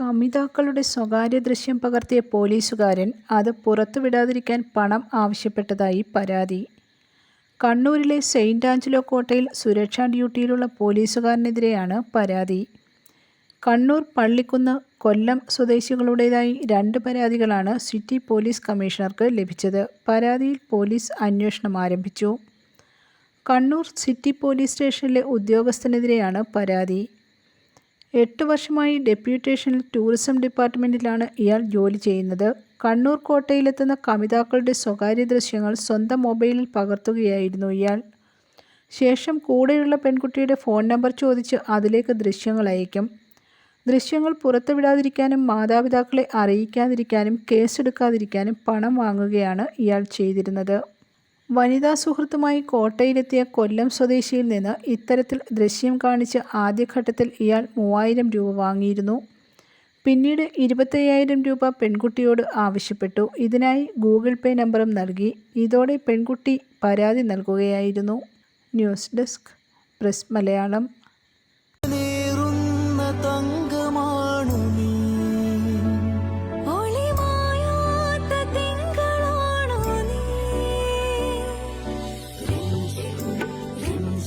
കമിതാക്കളുടെ സ്വകാര്യ ദൃശ്യം പകർത്തിയ പോലീസുകാരൻ അത് പുറത്തുവിടാതിരിക്കാൻ പണം ആവശ്യപ്പെട്ടതായി പരാതി. കണ്ണൂരിലെ സെയിന്റ് ആഞ്ചലോ കോട്ടയിൽ സുരക്ഷാ ഡ്യൂട്ടിയിലുള്ള പോലീസുകാരനെതിരെയാണ് പരാതി. കണ്ണൂർ പള്ളിക്കുന്ന്, കൊല്ലം സ്വദേശികളുടേതായി രണ്ട് പരാതികളാണ് സിറ്റി പോലീസ് കമ്മീഷണർക്ക് ലഭിച്ചത്. പരാതിയിൽ പോലീസ് അന്വേഷണം ആരംഭിച്ചു. കണ്ണൂർ സിറ്റി പോലീസ് സ്റ്റേഷനിലെ ഉദ്യോഗസ്ഥനെതിരെയാണ് പരാതി. എട്ട് വർഷമായി ഡെപ്യൂട്ടേഷനിൽ ടൂറിസം ഡിപ്പാർട്ട്മെന്റിലാണ് ഇയാൾ ജോലി ചെയ്യുന്നത്. കണ്ണൂർ കോട്ടയിലെത്തുന്ന കമിതാക്കളുടെ സ്വകാര്യ ദൃശ്യങ്ങൾ സ്വന്തം മൊബൈലിൽ പകർത്തുകയായിരുന്നു ഇയാൾ. ശേഷം കൂടെയുള്ള പെൺകുട്ടിയുടെ ഫോൺ നമ്പർ ചോദിച്ച് അതിലേക്ക് ദൃശ്യങ്ങൾ അയക്കും. ദൃശ്യങ്ങൾ പുറത്തുവിടാതിരിക്കാനും മാതാപിതാക്കളെ അറിയിക്കാതിരിക്കാനും കേസെടുക്കാതിരിക്കാനും പണം വാങ്ങുകയാണ് ഇയാൾ ചെയ്തിരുന്നത്. വനിതാ സുഹൃത്തുമായി കോട്ടയിലെത്തിയ കൊല്ലം സ്വദേശിയിൽ നിന്ന് ഇത്തരത്തിൽ ദൃശ്യം കാണിച്ച് ആദ്യഘട്ടത്തിൽ ഇയാൾ മൂവായിരം രൂപ വാങ്ങിയിരുന്നു. പിന്നീട് ഇരുപത്തയ്യായിരം രൂപ പെൺകുട്ടിയോട് ആവശ്യപ്പെട്ടു. ഇതിനായി ഗൂഗിൾ പേ നമ്പറും നൽകി. ഇതോടെ പെൺകുട്ടി പരാതി നൽകുകയായിരുന്നു. News desk press Malayalam